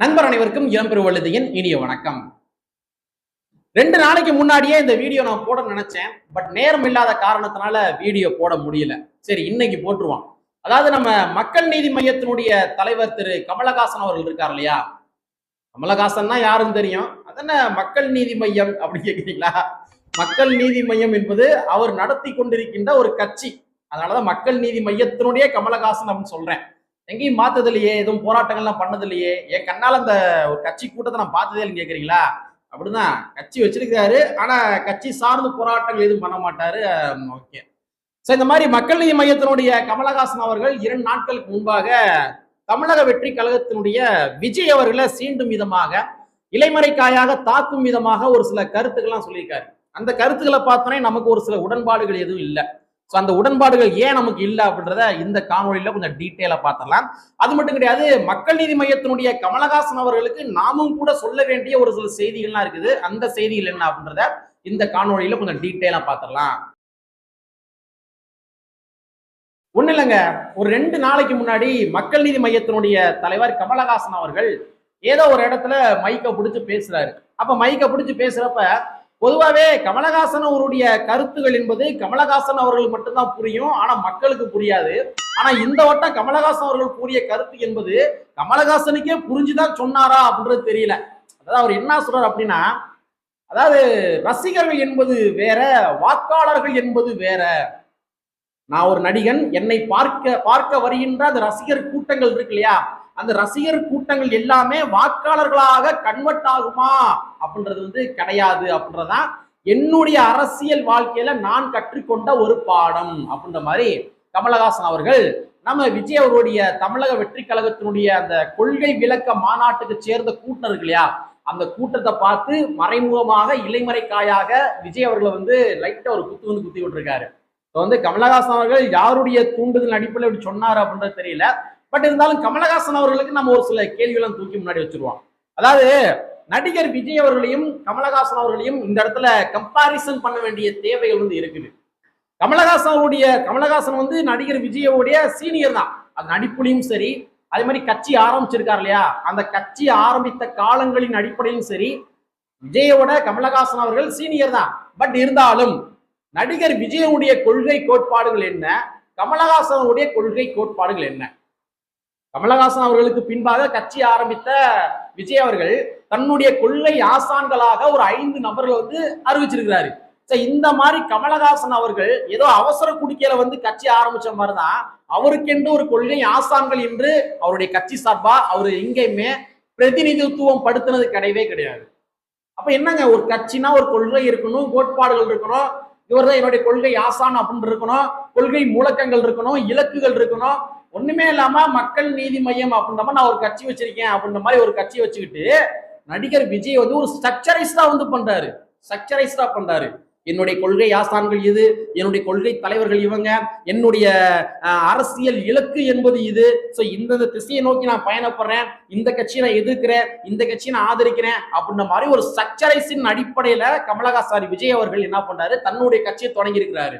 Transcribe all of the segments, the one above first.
நண்பர் அனைவருக்கும் இளம்பெருவழுதியின் இனிய வணக்கம். ரெண்டு நாளைக்கு முன்னாடியே இந்த வீடியோ நான் போட நினைச்சேன். பட் நேரம் இல்லாத காரணத்தினால வீடியோ போட முடியல. சரி இன்னைக்கு போட்டுருவான் அதாவது நம்ம மக்கள் நீதி மையத்தினுடைய தலைவர் திரு கமலஹாசன் அவர்கள் இருக்கார் இல்லையா? கமலஹாசன்னா யாருன்னு தெரியும். அதென்ன மக்கள் நீதி மையம் அப்படி கேட்குறீங்களா மக்கள் நீதி மையம் என்பது அவர் நடத்தி கொண்டிருக்கின்ற ஒரு கட்சி. அதனாலதான் மக்கள் நீதி மையத்தினுடைய கமலஹாசன் அப்படின்னு சொல்றேன். எங்கேயும் பார்த்தது இல்லையே எதுவும் போராட்டங்கள்லாம் பண்ணது இல்லையே என் கண்ணால் அந்த ஒரு கட்சி கூட்டத்தை நான் பார்த்ததே இல்லைன்னு கேட்குறீங்களா அப்படிதான் கட்சி வச்சிருக்கிறாரு. ஆனா கட்சி சார்ந்த போராட்டங்கள் எதுவும் பண்ண மாட்டாரு. ஓகே. ஸோ இந்த மாதிரி மக்கள் நீதி மையத்தினுடைய கமலஹாசன் அவர்கள் இரண்டு நாட்களுக்கு முன்பாக தமிழக வெற்றி கழகத்தினுடைய விஜய் அவர்களை சீண்டும் விதமாக இலைமறைக்காயாக தாக்கும் விதமாக ஒரு சில கருத்துக்கள்லாம் சொல்லியிருக்காரு. அந்த கருத்துக்களை பார்த்தோன்னே நமக்கு ஒரு சில உடன்பாடுகள் எதுவும் இல்லை. ஸோ அந்த உடன்பாடுகள் ஏன் நமக்கு இல்லை அப்படின்றத இந்த காணொலியில் கொஞ்சம் டீட்டெயிலாக பார்த்துடலாம். அது மட்டும் கிடையாது மக்கள் நீதி மையத்தினுடைய கமலஹாசன் அவர்களுக்கு நாமும் கூட சொல்ல வேண்டிய ஒரு சில செய்திகள்லாம் இருக்குது. அந்த செய்திகள் என்ன அப்படின்றத இந்த காணொலியில் கொஞ்சம் டீட்டெயிலாக பார்த்துடலாம். ஒன்றும் இல்லைங்க. ஒரு ரெண்டு நாளைக்கு முன்னாடி மக்கள் நீதி மையத்தினுடைய தலைவர் கமலஹாசன் அவர்கள் ஏதோ ஒரு இடத்துல மைக்கை பிடிச்சி பேசுறாரு. அப்ப மைக்கை பிடிச்சி பேசுறப்ப பொதுவாகவே கமலஹாசன் அவருடைய கருத்துகள் என்பது கமலஹாசன் அவர்கள் மட்டும்தான் புரியும். ஆனா மக்களுக்கு புரியாது. ஆனா இந்த வட்டம் கமலஹாசன் அவர்கள் கூறிய கருத்து என்பது கமலஹாசனுக்கே புரிஞ்சுதான் சொன்னாரா அப்படின்றது தெரியல. அதாவது அவர் என்ன சொல்றாரு அப்படின்னா அதாவது ரசிகர்கள் என்பது வேற வாக்காளர்கள் என்பது வேற. நான் ஒரு நடிகன் என்னை பார்க்க பார்க்க வருகின்ற அந்த ரசிகர் கூட்டங்கள் இருக்கு இல்லையா? அந்த ரசிகர் கூட்டங்கள் எல்லாமே வாக்காளர்களாக கன்வெர்ட் ஆகுமா? அப்படின்றது வந்து கிடையாது அப்படின்றதான் என்னுடைய அரசியல் வாழ்க்கையில நான் கற்றுக்கொண்ட ஒரு பாடம் அப்படின்ற மாதிரி கமலஹாசன் அவர்கள் நம்ம விஜய் அவருடைய தமிழக வெற்றி கழகத்தினுடைய அந்த கொள்கை விளக்க மாநாட்டுக்கு சேர்ந்த கூட்டம் இருக்கு இல்லையா? அந்த கூட்டத்தை பார்த்து மறைமுகமாக இலைமறைக்காயாக விஜய் அவர்களை வந்து லைட்டா ஒரு குத்து வந்து குத்தி விட்டுருக்காரு. இப்போ வந்து கமலஹாசன் அவர்கள் யாருடைய தூண்டுதல் அடிப்படையில் இப்படி சொன்னார் அப்படின்றது தெரியல. பட் இருந்தாலும் கமலஹாசன் அவர்களுக்கு நம்ம ஒரு சில கேள்விகளும் தூக்கி முன்னாடி வச்சிருவோம். அதாவது நடிகர் விஜய் அவர்களையும் கமலஹாசன் அவர்களையும் இந்த இடத்துல கம்பாரிசன் பண்ண வேண்டிய தேவைகள் வந்து இருக்குது. கமலஹாசன் அவருடைய கமலஹாசன் வந்து நடிகர் விஜயோடைய சீனியர் தான். அது நடிப்புலையும் சரி அதே மாதிரி கட்சி ஆரம்பிச்சிருக்கார் இல்லையா? அந்த கட்சி ஆரம்பித்த காலங்களின் அடிப்படையிலும் சரி விஜயோட கமலஹாசன் அவர்கள் சீனியர் தான். பட் இருந்தாலும் நடிகர் விஜயனுடைய கொள்கை கோட்பாடுகள் என்ன? கமலஹாசனுடைய கொள்கை கோட்பாடுகள் என்ன? கமலஹாசன் அவர்களுக்கு பின்பாக கட்சி ஆரம்பித்த விஜய் அவர்கள் தன்னுடைய கொள்கை ஆசான்களாக ஒரு ஐந்து நபர்களை வந்து அறிவிச்சிருக்கிறாரு. சரி இந்த மாதிரி கமலஹாசன் அவர்கள் ஏதோ அவசர குடிக்கையில வந்து கட்சி ஆரம்பிச்ச மாதிரிதான் அவருக்கென்று ஒரு கொள்கை ஆசான்கள் என்று அவருடைய கட்சி சார்பா அவர் எங்கேயுமே பிரதிநிதித்துவம் படுத்தினது கிடையவே கிடையாது. அப்ப என்னங்க ஒரு கட்சினா ஒரு கொள்கை இருக்கணும் கோட்பாடுகள் இருக்கணும் இவர் தான் என்னுடைய கொள்கை ஆசான் அப்படின்னு இருக்கணும் கொள்கை முழக்கங்கள் இருக்கணும் இலக்குகள் இருக்கணும் ஒண்ணுமே இல்லாம மக்கள் நீதி மையம் அப்படின்ற மாதிரி நான் ஒரு கட்சி வச்சிருக்கேன் அப்படின்ற மாதிரி ஒரு கட்சி வச்சுக்கிட்டு நடிகர் விஜய் வந்து ஒரு ஸ்ட்ரக்சரைஸ்டா வந்து பண்றாரு. ஸ்ட்ரக்சரைஸ்டா பண்றாரு. என்னுடைய கொள்கை ஆசான்கள் இது என்னுடைய கொள்கை தலைவர்கள் இவங்க என்னுடைய அரசியல் இலக்கு என்பது இது. ஸோ இந்தந்த திசையை நோக்கி நான் பயணப்படுறேன். இந்த கட்சியை நான் எதிர்க்கிறேன். இந்த கட்சியை நான் ஆதரிக்கிறேன் அப்படின்ற மாதிரி ஒரு ஸ்ட்ரக்சரைஸின் அடிப்படையில கமலஹாசாரி விஜய் அவர்கள் என்ன பண்றாரு? தன்னுடைய கட்சியை தொடங்கி இருக்கிறாரு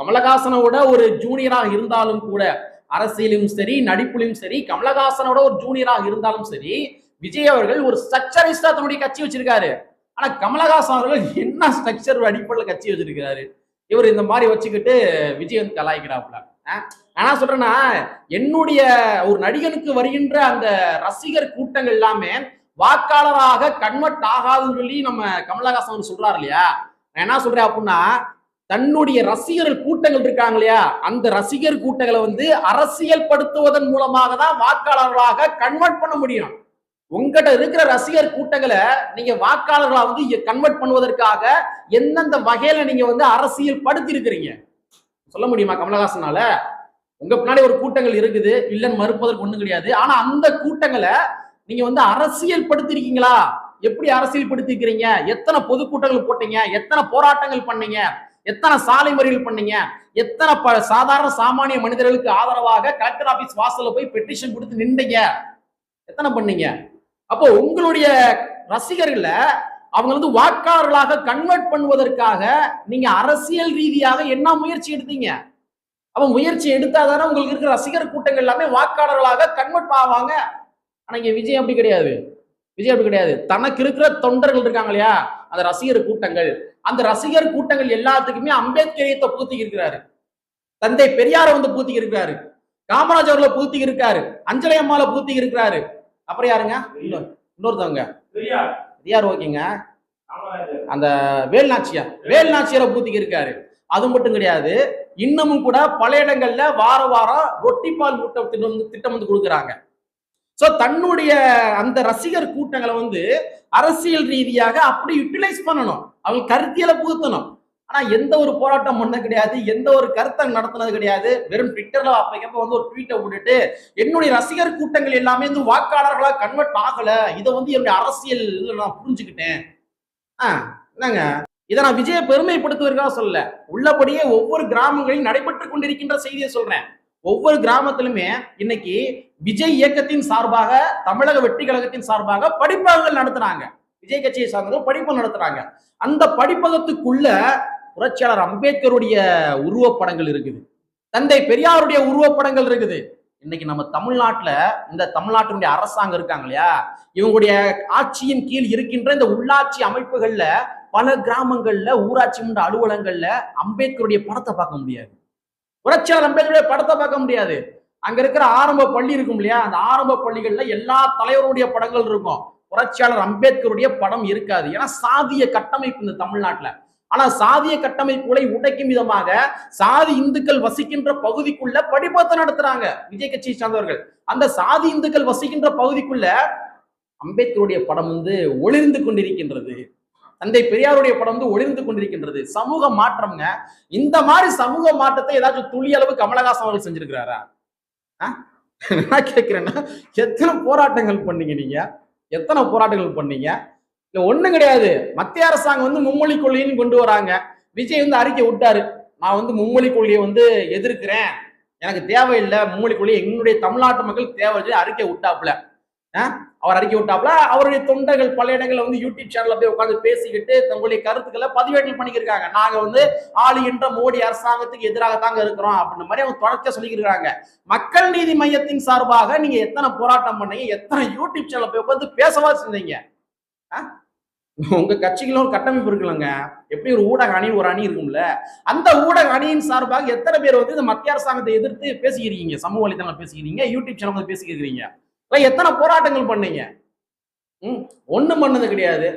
கமலஹாசனோட ஒரு ஜூனியராக இருந்தாலும் கூட அரசியலும் சரி நடிப்புலையும் சரி கமலஹாசனோட ஒரு ஜூனியராக இருந்தாலும் சரி விஜய் அவர்கள் ஒரு ஸ்ட்ரக்சரைஸ்டா தன்னுடைய கட்சி வச்சிருக்காரு. ஆனா கமலஹாசன் அவர்கள் என்ன ஸ்ட்ரக்சர் அடிப்படையில் கட்சி வச்சிருக்கிறாரு? இவர் இந்த மாதிரி வச்சுக்கிட்டு விஜய் வந்து கலாய்க்கிறாப்புல ஆனா சொல்றேன்னா என்னுடைய ஒரு நடிகனுக்கு வருகின்ற அந்த ரசிகர் கூட்டங்கள் எல்லாமே வாக்காளராக கன்வெர்ட் ஆகாதுன்னு சொல்லி நம்ம கமலஹாசன் சொல்றாரு இல்லையா? நான் என்ன சொல்றேன் அப்படின்னா தன்னுடைய ரசிகர்கள் கூட்டங்கள் இருக்காங்க இல்லையா? அந்த ரசிகர் கூட்டங்களை வந்து அரசியல் படுத்துவதன் மூலமாக தான் வாக்காளர்களாக கன்வெர்ட் பண்ண முடியும். உங்ககிட்ட இருக்கிற ரசிகர் கூட்டங்களை நீங்க வாக்காளர்களா வந்து கன்வெர்ட் பண்ணுவதற்காக எந்தெந்த வகையில நீங்க வந்து அரசியல் படுத்தி இருக்கிறீங்க சொல்ல முடியுமா கமலஹாசனால? உங்க பின்னாடி ஒரு கூட்டங்கள் இருக்குது இல்லைன்னு மறுப்பதற்கு ஒண்ணும் கிடையாது. ஆனா அந்த கூட்டங்களை நீங்க வந்து அரசியல் படுத்திருக்கீங்களா? எப்படி அரசியல் படுத்திருக்கிறீங்க? எத்தனை பொதுக்கூட்டங்கள் போட்டீங்க? எத்தனை போராட்டங்கள் பண்ணீங்க? எத்தனை சாலை மறியல் பண்ணீங்க? எத்தனை ப சாதாரண சாமானிய மனிதர்களுக்கு ஆதரவாக கலெக்டர் ஆபீஸ் வாசல்ல போய் பெட்டிஷன் கொடுத்து நின்றீங்க? எத்தனை பண்ணீங்க? அப்போ உங்களுடைய ரசிகர்களை அவங்க வந்து வாக்காளர்களாக கன்வெர்ட் பண்ணுவதற்காக நீங்க அரசியல் ரீதியாக என்ன முயற்சி எடுத்தீங்க? அப்ப முயற்சி எடுத்தாதானே உங்களுக்கு இருக்கிற ரசிகர் கூட்டங்கள் எல்லாமே வாக்காளர்களாக கன்வெர்ட் ஆவாங்க. ஆனா இங்க விஜய் அப்படி கிடையாது. விஜய் அப்படி கிடையாது. தனக்கு இருக்கிற தொண்டர்கள் இருக்காங்க இல்லையா? அந்த ரசிகர் கூட்டங்கள். அந்த ரசிகர் கூட்டங்கள் எல்லாத்துக்குமே அம்பேத்கரியத்தை பூத்தி இருக்கிறாரு தந்தை பெரியாரை வந்து பூத்தி இருக்கிறாரு காமராஜ் அவர்களை பூத்தி இருக்காரு அஞ்சலி அம்மால பூத்தி இருக்கிறாரு அப்புறம் யாருங்க? இன்னொரு- இன்னொருத்தவங்க. பெரியார். ஓகேங்க. அந்த வேல்நாச்சியார். வேல்நாச்சியாரை பூத்திக்கு இருக்காரு அது மட்டும் கிடையாது இன்னமும் கூட பல இடங்கள்ல வார வாரம் ரொட்டிப்பால் மூட்டை திட்டம் வந்து திட்டம் வந்து கொடுக்குறாங்க. ஸோ தன்னுடைய அந்த ரசிகர் கூட்டங்களை வந்து அரசியல் ரீதியாக அப்படி யூட்டிலைஸ் பண்ணணும். அவங்க கருத்தியலை புகுத்தணும். ஆனா எந்த ஒரு போராட்டம் பண்ணது கிடையாது. எந்த ஒரு கருத்தை நடத்தினது கிடையாது. வெறும் ட்விட்டர்ல அப்பக்கப்ப வந்து ஒரு ட்வீட்டை விட்டுட்டு என்னுடைய ரசிகர் கூட்டங்கள் எல்லாமே வந்து வாக்காளர்களா கன்வெர்ட் ஆகல. இதை வந்து என்னுடைய அரசியல் நான் புரிஞ்சுக்கிட்டேன். ஆ என்னங்க? இதை நான் விஜய பெருமைப்படுத்துவதற்காக சொல்லல. உள்ளபடியே ஒவ்வொரு கிராமங்களையும் நடைபெற்று கொண்டிருக்கின்ற செய்தியை சொல்றேன். ஒவ்வொரு கிராமத்திலுமே இன்னைக்கு விஜய் இயக்கத்தின் சார்பாக தமிழக வெற்றி கழகத்தின் சார்பாக படிப்பகங்கள் நடத்துறாங்க. விஜய் கட்சியை சார்ந்தவங்க படிப்பு நடத்துறாங்க. அந்த படிப்பகத்துக்குள்ள புரட்சியாளர் அம்பேத்கருடைய உருவப்படங்கள் இருக்குது. தந்தை பெரியாருடைய உருவப்படங்கள் இருக்குது. இன்னைக்கு நம்ம தமிழ்நாட்டுல இந்த தமிழ்நாட்டினுடைய அரசாங்கம் இருக்காங்க இல்லையா? இவங்களுடைய ஆட்சியின் கீழ் இருக்கின்ற இந்த உள்ளாட்சி அமைப்புகள்ல பல கிராமங்கள்ல ஊராட்சி மன்ற அலுவலகங்கள்ல அம்பேத்கருடைய படத்தை பார்க்க முடியாது. புரட்சியாளர் அம்பேத்கருடைய படத்தை பார்க்க முடியாது. அங்க இருக்கிற ஆரம்ப பள்ளி இருக்கும் இல்லையா? அந்த ஆரம்ப பள்ளிகள்ல எல்லா தலைவருடைய படங்கள் இருக்கும். புரட்சியாளர் அம்பேத்கருடைய படம் இருக்காது. ஏன்னா சாதிய கட்டமைப்பு இந்த தமிழ்நாட்டுல. ஆனா சாதிய கட்டமைப்புகளை உடைக்கும் விதமாக சாதி இந்துக்கள் வசிக்கின்ற பகுதிக்குள்ள படிப்பத்தை நடத்துறாங்க விஜய் கட்சியை சார்ந்தவர்கள். அந்த சாதி இந்துக்கள் வசிக்கின்ற பகுதிக்குள்ள அம்பேத்கருடைய படம் வந்து ஒளிர்ந்து கொண்டிருக்கின்றது. தந்தை பெரியாருடைய படம் வந்து ஒளிர்ந்து கொண்டிருக்கின்றது. சமூக மாற்றம்ங்க. இந்த மாதிரி சமூக மாற்றத்தை ஏதாச்சும் துளி அளவு கமலஹாசன் அவர்கள் செஞ்சிருக்கிறாரா? ஆ? நான் கேட்கிறேன்னா எத்தனை போராட்டங்கள் பண்ணீங்க நீங்க? எத்தனை போராட்டங்கள் பண்ணீங்க? இல்ல ஒண்ணும் கிடையாது. மத்திய அரசாங்கம் வந்து மும்மொழி கொள்கைன்னு கொண்டு வராங்க. விஜய் வந்து அறிக்கை விட்டாரு. நான் வந்து மும்மொழி கொள்கையை வந்து எதிர்க்கிறேன். எனக்கு தேவையில்லை. மும்மொழி கொள்கை எங்களுடைய தமிழ்நாட்டு மக்கள் தேவை அறிக்கை விட்டாப்புல. அவர் அறிக்கை விட்டாப்புல அவருடைய தொண்டர்கள் பல இடங்கள்ல வந்து யூடியூப் சேனல்ல போய் உட்காந்து பேசிக்கிட்டு தங்களுடைய கருத்துக்களை பதிவேற்றம் பண்ணிக்கிருக்காங்க. நாங்க வந்து ஆளுகின்ற மோடி அரசாங்கத்துக்கு எதிராக தாங்க இருக்கிறோம் அப்படின்ற மாதிரி அவங்க தொடர்ச்சியா சொல்லிக்கிறாங்க மக்கள் நீதி மையத்தின் சார்பாக நீங்க எத்தனை போராட்டம் பண்ணீங்க எத்தனை யூடியூப் சேனல்ல போய் உட்காந்து பேசவா செஞ்சீங்க? ஆ? உங்க கட்சிகளும் ஒரு கட்டமைப்பு இருக்குல்லங்க. எப்படி ஒரு ஊடக அணி ஒரு அணி இருக்கும்ல. அந்த ஊடக அணியின் சார்பாக எத்தனை பேர் வந்து இந்த மத்திய அரசாங்கத்தை எதிர்த்து பேசிக்கிறீங்க சமூக வலைதளம் பேசிக்கிறீங்க யூடியூப் சேனல் வந்து பேசிக்கிறீங்க இல்லை எத்தனை போராட்டங்கள் பண்ணீங்க? ம் ஒன்றும் பண்ணது கிடையாது.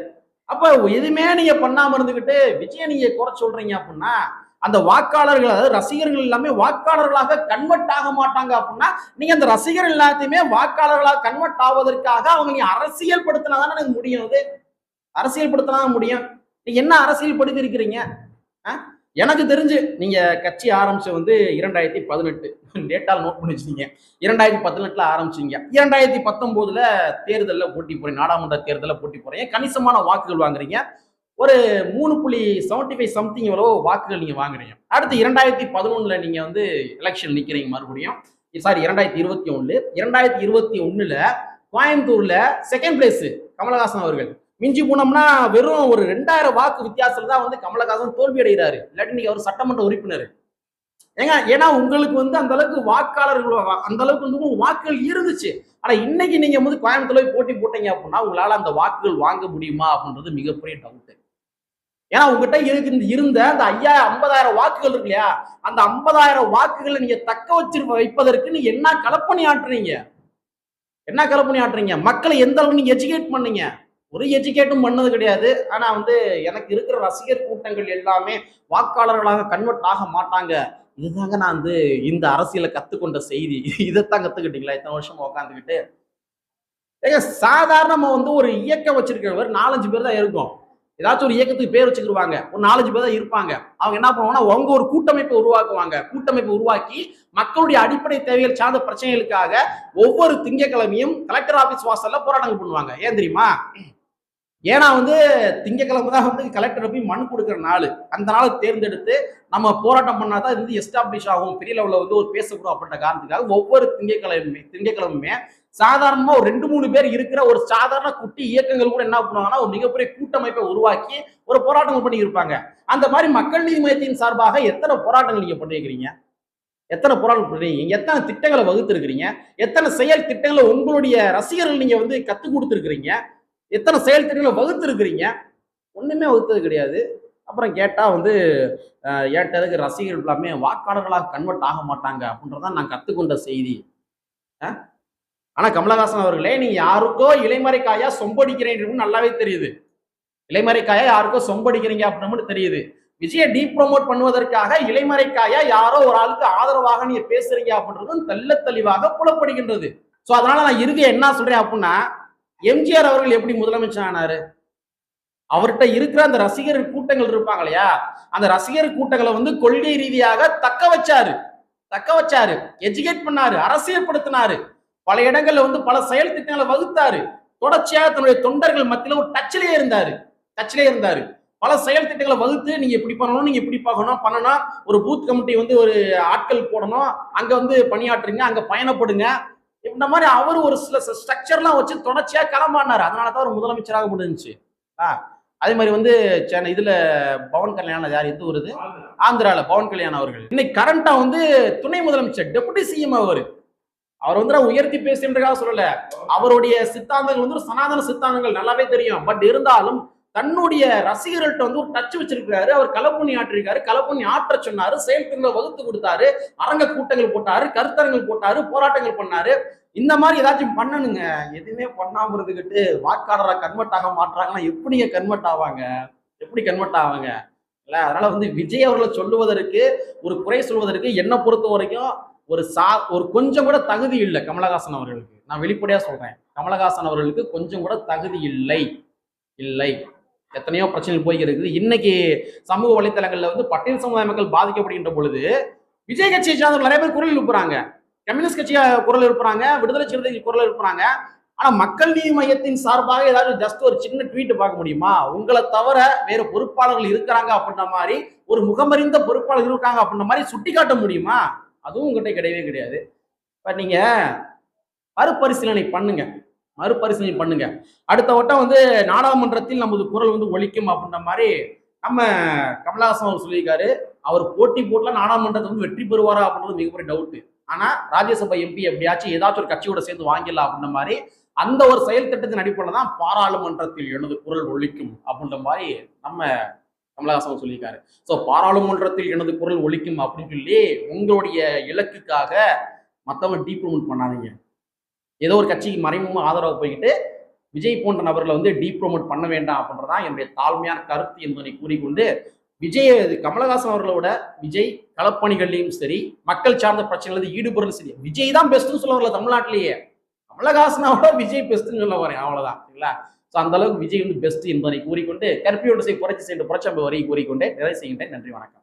அப்போ எதுவுமே நீங்கள் பண்ணாமல் இருந்துக்கிட்டு விஜய நீங்கள் குறை சொல்கிறீங்க அப்படின்னா அந்த வாக்காளர்கள் அதாவது ரசிகர்கள் எல்லாமே வாக்காளர்களாக கன்வெர்ட் ஆக மாட்டாங்க அப்படின்னா நீங்க அந்த ரசிகர் எல்லாத்தையுமே வாக்காளர்களாக கன்வெர்ட் ஆவதற்காக அவங்க நீங்க அரசியல் படுத்தினாதானே எனக்கு முடியும் அது? அரசியல் படுத்தினா முடியும். நீங்க என்ன அரசியல் படுத்திருக்கிறீங்க ஆ? எனக்கு தெரிஞ்சு நீங்க கட்சி ஆரம்பிச்சு வந்து இரண்டாயிரத்தி பதினெட்டு டேட்டால் நோட் பண்ணி வச்சிருக்கீங்க இரண்டாயிரத்தி பதினெட்டுல ஆரம்பிச்சீங்க. இரண்டாயிரத்தி பத்தொன்பதுல தேர்தலில் போட்டி போறீங்க நாடாளுமன்ற தேர்தலில் போட்டி போறீங்க கணிசமான வாக்குகள் வாங்குறீங்க? ஒரு மூணு புள்ளி செவன்டி ஃபைவ் சம்திங் எவ்வளோ வாக்குகள் நீங்க வாங்குறீங்க. அடுத்து இரண்டாயிரத்தி பதினொன்னுல நீங்க வந்து எலெக்ஷன் நிக்கிறீங்க மறுபடியும். சாரி இரண்டாயிரத்தி இருபத்தி ஒன்று இரண்டாயிரத்தி இருபத்தி ஒண்ணுல கோயம்புத்தூர்ல செகண்ட் பிளேஸ் கமலஹாசன் அவர்கள். மிஞ்சி போனோம்னா வெறும் ஒரு ரெண்டாயிரம் வாக்கு வித்தியாசத்துல தான் வந்து கமலஹாசன் தோல்வி அடைகிறாரு இல்லாட்டி நீங்க அவர் சட்டமன்ற உறுப்பினர். ஏங்க ஏன்னா உங்களுக்கு வந்து அந்த அளவுக்கு வாக்காளர்கள் அந்த அளவுக்கு வந்து வாக்குகள் இருந்துச்சு. ஆனா இன்னைக்கு நீங்க வந்து கோயம்புத்தூர்ல போய் போட்டி போட்டீங்க அப்படின்னா உங்களால அந்த வாக்குகள் வாங்க முடியுமா அப்படின்றது மிகப்பெரிய டவுட் ஏன்னா உங்ககிட்ட இருக்கு இருந்த அந்த ஐயாயிரம் ஐம்பதாயிரம் வாக்குகள் இருக்கு இல்லையா? அந்த ஐம்பதாயிரம் வாக்குகளை நீங்க தக்க வச்சு வைப்பதற்கு நீங்க என்ன கலப்பணி ஆட்டுறீங்க? என்ன கலப்பணி ஆட்டுறீங்க? மக்களை எந்த அளவுக்கு நீங்க எஜுகேட் பண்ணீங்க? ஒரு எஜுகேட்டும் பண்ணது கிடையாது. ஆனால் வந்து எனக்கு இருக்கிற ரசிகர் கூட்டங்கள் எல்லாமே வாக்காளர்களாக கன்வெர்ட் ஆக மாட்டாங்க. இதுதாங்க நான் வந்து இந்த அரசியலை கற்றுக்கொண்ட செய்தி. இதைத்தான் கற்றுக்கிட்டீங்களா இத்தனை வருஷமா உட்காந்துக்கிட்டு ஏங்க சாதாரணமாக வந்து ஒரு இயக்கம் வச்சிருக்கிறவர் நாலஞ்சு பேர் தான் இருக்கும். ஏதாச்சும் ஒரு இயக்கத்துக்கு பேர் வச்சுக்கிடுவாங்க ஒரு நாலஞ்சு பேர் தான் இருப்பாங்க. அவங்க என்ன பண்ணுவாங்கன்னா அவங்க ஒரு கூட்டமைப்பை உருவாக்குவாங்க. கூட்டமைப்பை உருவாக்கி மக்களுடைய அடிப்படை தேவைகள் சார்ந்த பிரச்சனைகளுக்காக ஒவ்வொரு திங்கட்கிழமையும் கலெக்டர் ஆஃபீஸ் வாசல்ல போராட்டங்கள் பண்ணுவாங்க. ஏன் தெரியுமா? ஏன்னா வந்து திங்கக்கிழமை தான் வந்து கலெக்டர் போய் மனு கொடுக்குற நாள். அந்த நாளை தேர்ந்தெடுத்து நம்ம போராட்டம் பண்ணாதான் இது வந்து எஸ்டாப்ளிஷ் ஆகும். பெரிய லெவலில் வந்து ஒரு பேசக்கூடும் அப்படின்ற காரணத்துக்காக ஒவ்வொரு திங்கக்கிழமை திங்கக்கிழமையுமே சாதாரணமாக ஒரு ரெண்டு மூணு பேர் இருக்கிற ஒரு சாதாரண குட்டி இயக்கங்கள் கூட என்ன பண்ணுவாங்கன்னா ஒரு மிகப்பெரிய கூட்டமைப்பை உருவாக்கி ஒரு போராட்டங்கள் பண்ணி இருப்பாங்க அந்த மாதிரி மக்கள் நீதி மையத்தின் சார்பாக எத்தனை போராட்டங்கள் நீங்கள் பண்ணியிருக்கிறீங்க எத்தனை போராட்டம் பண்ணுறீங்க எத்தனை திட்டங்களை வகுத்துருக்கிறீங்க? எத்தனை செயல் திட்டங்களை உங்களுடைய ரசிகர்கள் நீங்கள் வந்து கற்றுக் கொடுத்துருக்கிறீங்க? எத்தனை செயல் திறன்களை வகுத்துருக்குறீங்க? ஒன்றுமே வகுத்தது கிடையாது. அப்புறம் கேட்டால் வந்து அஹ், ஏட்டதுக்கு ரசிகர்கள் எல்லாமே வாக்காளர்களாக கன்வெர்ட் ஆக மாட்டாங்க அப்படின்றதான் நான் கற்றுக்கொண்ட செய்தி. ஆனால் கமலஹாசன் அவர்களே நீ யாருக்கோ இலைமறைக்காயா சொம்படிக்கிறீங்கன்னு நல்லாவே தெரியுது. இலைமறைக்காயா யாருக்கோ சொம்படிக்கிறீங்க அப்படின்னு தெரியுது. விஜய டீ ப்ரொமோட் பண்ணுவதற்காக இலைமறைக்காயா யாரோ ஒரு ஆளுக்கு ஆதரவாக நீங்க பேசுறீங்க அப்படின்றதும் தெள்ள தெளிவாக புலப்படுகின்றது. ஸோ அதனால நான் இறுதியை என்ன சொல்றேன் அப்படின்னா எம்ஜிஆர் அவர்கள் எப்படி முதலமைச்சர் ஆனாரு? அவர்கிட்ட இருக்கிற அந்த ரசிகர் கூட்டங்கள் இருப்பாங்க இல்லையா? அந்த ரசிகர் கூட்டங்களை வந்து கொள்கை ரீதியாக தக்க வச்சாரு. தக்க வச்சாரு. எஜுகேட் பண்ணாரு. அரசியல்படுத்தினாரு. பல இடங்கள்ல வந்து பல செயல் திட்டங்களை வகுத்தாரு. தொடர்ச்சியாக தன்னுடைய தொண்டர்கள் மத்தியில ஒரு டச்சிலே இருந்தாரு. டச்சிலே இருந்தாரு. பல செயல் திட்டங்களை வகுத்து நீங்க இப்படி பண்ணணும் நீங்க இப்படி பார்க்கணும் பண்ணணும் ஒரு பூத் கமிட்டி வந்து ஒரு ஆட்கள் போடணும் அங்க வந்து பணியாற்றுங்க அங்க பயணப்படுங்க இந்த மாதிரி அவர் ஒரு சில ஸ்ட்ரக்சர்லாம் வச்சு தொடர்ச்சியா களமாடினாரு. அதனால தான் அவர் முதலமைச்சராக முடிஞ்சுச்சு. ஆ அதே மாதிரி வந்து சென்னை இதுல பவன் கல்யாணம் யார்? எந்த வருது ஆந்திரால பவன் கல்யாணம் அவர்கள். இன்னைக்கு கரண்டா வந்து துணை முதலமைச்சர் டெபுட்டி சிஎம் அவர். அவர் வந்து நான் உயர்த்தி பேசுன்றதுக்காக சொல்லல. அவருடைய சித்தாந்தங்கள் வந்து ஒரு சனாதன சித்தாந்தங்கள் நல்லாவே தெரியும். பட் இருந்தாலும் தன்னுடைய ரசிகர்கள்ட்ட வந்து ஒரு டச் வச்சிருக்கிறாரு. அவர் களப்பணி ஆற்றிருக்காரு. களப்பணி ஆற்ற சொன்னாரு. செயல்திறனை வகுத்து கொடுத்தாரு. அரங்க கூட்டங்கள் போட்டாரு. கருத்தரங்கள் போட்டாரு. போராட்டங்கள் பண்ணாரு. இந்த மாதிரி ஏதாச்சும் பண்ணணுங்க. எதுவுமே பண்ணாம இருந்துகிட்டு வாக்காளரை கன்வெர்ட் ஆக மாட்டாங்கன்னா எப்படிங்க கன்வெர்ட் ஆவாங்க? எப்படி கன்வெர்ட் ஆவாங்க? இல்ல அதனால வந்து விஜய் அவர்களை சொல்லுவதற்கு ஒரு குறை சொல்வதற்கு என்னை பொறுத்த வரைக்கும் ஒரு சா ஒரு கொஞ்சம் கூட தகுதி இல்லை கமலஹாசன் அவர்களுக்கு. நான் வெளிப்படையா சொல்றேன். கமலஹாசன் அவர்களுக்கு கொஞ்சம் கூட தகுதி இல்லை. இல்லை. எத்தனையோ பிரச்சனைகள் போய் இருக்குது. இன்னைக்கு சமூக வலைத்தளங்கள்ல வந்து பட்டியல் சமுதாய மக்கள் பாதிக்கப்படுகின்ற பொழுது விஜய் கட்சியை சார்ந்த நிறைய பேர் குரல் எழுப்புறாங்க. கம்யூனிஸ்ட் கட்சியா குரல் எழுப்புறாங்க. விடுதலை சிறுத்தைகள் குரல் எழுப்புறாங்க. ஆனா மக்கள் நீதி மையத்தின் சார்பாக ஏதாவது ஜஸ்ட் ஒரு சின்ன ட்வீட் பார்க்க முடியுமா? உங்களை தவிர வேற பொறுப்பாளர்கள் இருக்கிறாங்க அப்படின்ற மாதிரி ஒரு முகமறிந்த பொறுப்பாளர்கள் இருக்காங்க அப்படின்ற மாதிரி சுட்டி காட்ட முடியுமா? அதுவும் உங்கள்கிட்ட கிடையவே கிடையாது. இப்ப நீங்க மறுபரிசீலனை பண்ணுங்க. மறுபரிசீலனை பண்ணுங்க. அடுத்த வட்டம் வந்து நாடாளுமன்றத்தில் நமது குரல் வந்து ஒலிக்கும் அப்படின்ற மாதிரி நம்ம கமலஹாசன் அவர் சொல்லியிருக்காரு. அவர் போட்டி போட்டுல நாடாளுமன்றத்தை வந்து வெற்றி பெறுவாரா அப்படின்றது மிகப்பெரிய டவுட் ஆனா ராஜ்யசபா எம்பி எப்படியாச்சும் ஏதாச்சும் ஒரு கட்சியோட சேர்ந்து வாங்கிடலாம் அப்படின்ற மாதிரி அந்த ஒரு செயல் திட்டத்தின் அடிப்படையில் தான் பாராளுமன்றத்தில் எனது குரல் ஒலிக்கும் அப்படின்ற மாதிரி நம்ம கமலஹாசன் சொல்லியிருக்காரு. ஸோ பாராளுமன்றத்தில் எனது குரல் ஒழிக்கும் அப்படின்னு சொல்லி உங்களுடைய இலக்குக்காக மற்றவங்க டீப்ரூமெண்ட் பண்ணாதீங்க. ஏதோ ஒரு கட்சிக்கு மறைமுகமாக ஆதரவு போய்கிட்டு விஜய் போன்ற நபர்களை வந்து டீப்ரோமோட் பண்ண வேண்டாம் அப்படின்றதா என்னுடைய தாழ்மையான கருத்து என்பதை கூறிக்கொண்டு விஜய் கமலஹாசன் அவர்களோட விஜய் களப்பணிகள்லையும் சரி மக்கள் சார்ந்த பிரச்சனைகள் ஈடுபடுறது சரி விஜய் தான் பெஸ்ட்னு சொல்ல வரல தமிழ்நாட்டிலேயே. கமலஹாசனோட விஜய் பெஸ்ட்னு சொல்ல வரேன் அவ்வளோதான் சரிங்களா? ஸோ அந்த அளவுக்கு விஜய் வந்து பெஸ்ட் என்பதை கூறிக்கொண்டு கற்பியோடு செய்ய புரட்சி செய்த புரட்சி வரையும் கூறிக்கொண்டே நிறைவு செய்கின்றேன். நன்றி வணக்கம்.